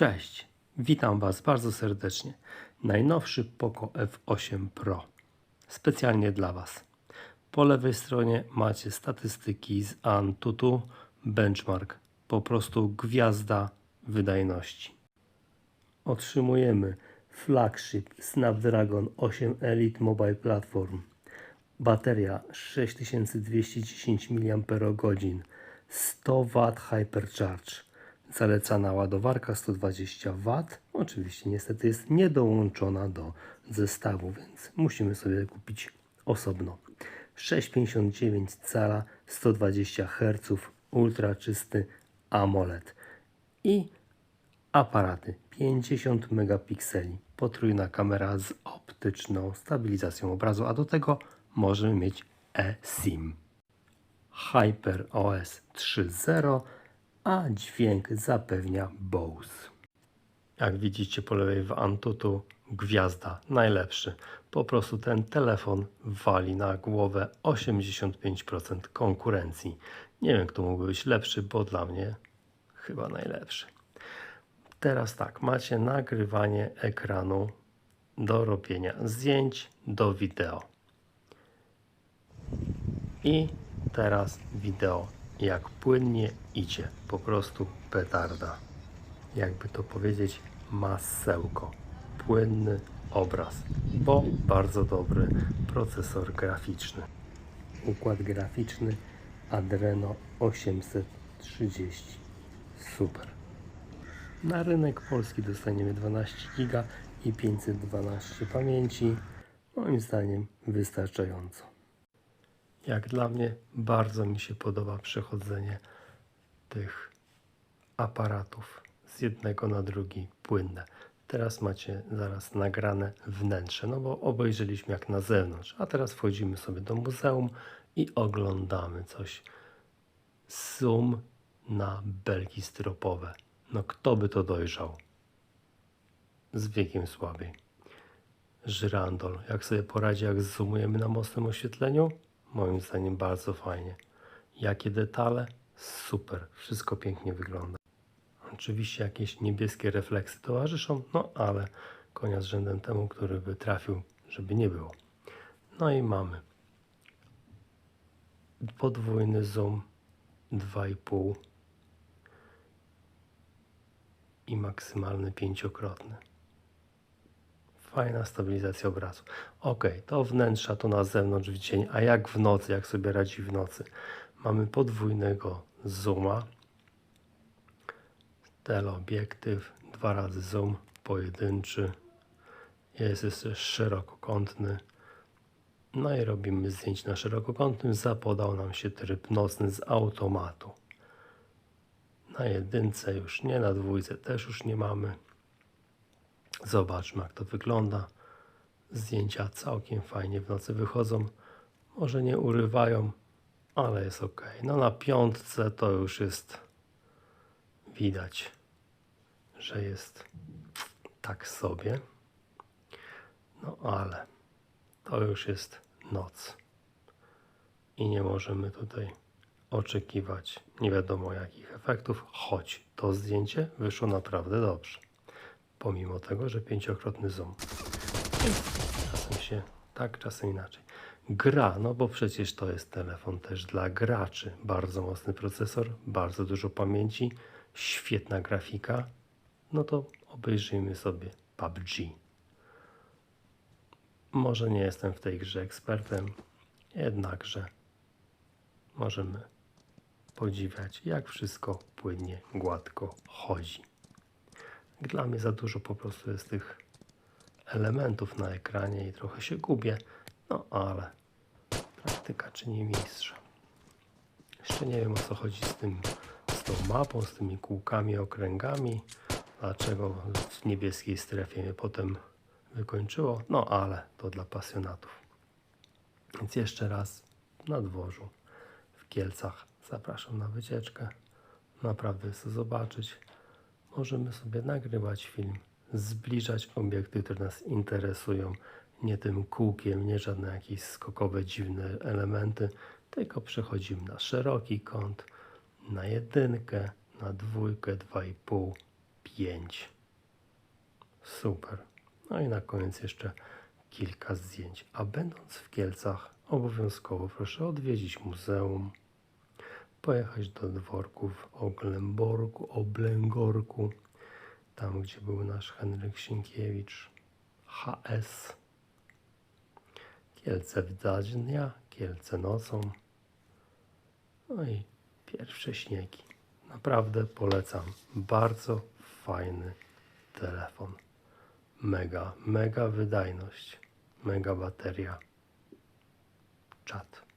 Cześć, witam Was bardzo serdecznie. Najnowszy Poco F8 Pro. Specjalnie dla Was. Po lewej stronie macie statystyki z Antutu Benchmark. Po prostu gwiazda wydajności. Otrzymujemy flagship Snapdragon 8 Elite Mobile Platform. Bateria 6210 mAh, 100 W Hypercharge. Zalecana ładowarka 120 W. Oczywiście niestety jest niedołączona do zestawu, więc musimy sobie kupić osobno. 6,59 cala, 120 Hz, ultra czysty AMOLED i aparaty 50 megapikseli, potrójna kamera z optyczną stabilizacją obrazu, a do tego możemy mieć eSIM. HyperOS 3.0, a dźwięk zapewnia Bose. Jak widzicie po lewej w Antutu gwiazda, najlepszy. Po prostu ten telefon wali na głowę 85% konkurencji. Nie wiem kto mógłby być lepszy, bo dla mnie chyba najlepszy. Teraz tak, macie nagrywanie ekranu do robienia zdjęć do wideo. I teraz wideo, jak płynnie idzie, po prostu petarda. Jakby to powiedzieć, masełko, płynny obraz, bo bardzo dobry procesor graficzny. Układ graficzny Adreno 830. Super. Na rynek polski dostaniemy 12 GB i 512 pamięci. Moim zdaniem wystarczająco. Jak dla mnie bardzo mi się podoba przechodzenie tych aparatów z jednego na drugi płynne. Teraz macie zaraz nagrane wnętrze, no bo obejrzeliśmy jak na zewnątrz, a teraz wchodzimy sobie do muzeum i oglądamy coś. Zoom na belki styropowe. No kto by to dojrzał? Z wiekiem słabiej. Żyrandol, jak sobie poradzi, jak zoomujemy na mocnym oświetleniu? Moim zdaniem bardzo fajnie. Jakie detale? Super, wszystko pięknie wygląda. Oczywiście jakieś niebieskie refleksy towarzyszą, no ale konia z rzędem temu, który by trafił, żeby nie było. No i mamy podwójny zoom 2,5 i maksymalny pięciokrotny. Fajna stabilizacja obrazu. Ok, to wnętrza to na zewnątrz w dzień, a jak w nocy, jak sobie radzi w nocy? Mamy podwójnego zooma, teleobiektyw, dwa razy zoom, pojedynczy, jest jeszcze szerokokątny. No i robimy zdjęcie na szerokokątnym. Zapodał nam się tryb nocny z automatu. Na jedynce już nie, na dwójce też już nie mamy. Zobaczmy jak to wygląda. Zdjęcia całkiem fajnie w nocy wychodzą. Może nie urywają, ale jest ok. No na piątce to już jest widać, że jest tak sobie. No ale to już jest noc. I nie możemy tutaj oczekiwać nie wiadomo jakich efektów, choć to zdjęcie wyszło naprawdę dobrze. Pomimo tego, że pięciokrotny zoom. Czasem się tak, czasem inaczej. Gra, no bo przecież to jest telefon też dla graczy. Bardzo mocny procesor, bardzo dużo pamięci, świetna grafika. No to obejrzyjmy sobie PUBG. Może nie jestem w tej grze ekspertem, jednakże możemy podziwiać, jak wszystko płynnie, gładko chodzi. Dla mnie za dużo po prostu jest tych elementów na ekranie i trochę się gubię, no ale praktyka czyni mistrza. Jeszcze nie wiem o co chodzi z tym, z tą mapą, z tymi kółkami, okręgami, dlaczego w niebieskiej strefie mnie potem wykończyło, no ale to dla pasjonatów. Więc jeszcze raz na dworzu w Kielcach zapraszam na wycieczkę. Naprawdę chcę zobaczyć. Możemy sobie nagrywać film, zbliżać obiekty, które nas interesują, nie tym kółkiem, nie żadne jakieś skokowe, dziwne elementy, tylko przechodzimy na szeroki kąt, na jedynkę, na dwójkę, dwa i pół 5. Super. No i na koniec jeszcze kilka zdjęć. A będąc w Kielcach, obowiązkowo proszę odwiedzić muzeum, pojechać do dworków Oglęborku, Oblęgorku, tam gdzie był nasz Henryk Sienkiewicz, HS. Kielce w dnia, Kielce nocą. No i pierwsze śniegi. Naprawdę polecam. Bardzo fajny telefon. Mega, mega wydajność. Mega bateria. Czat.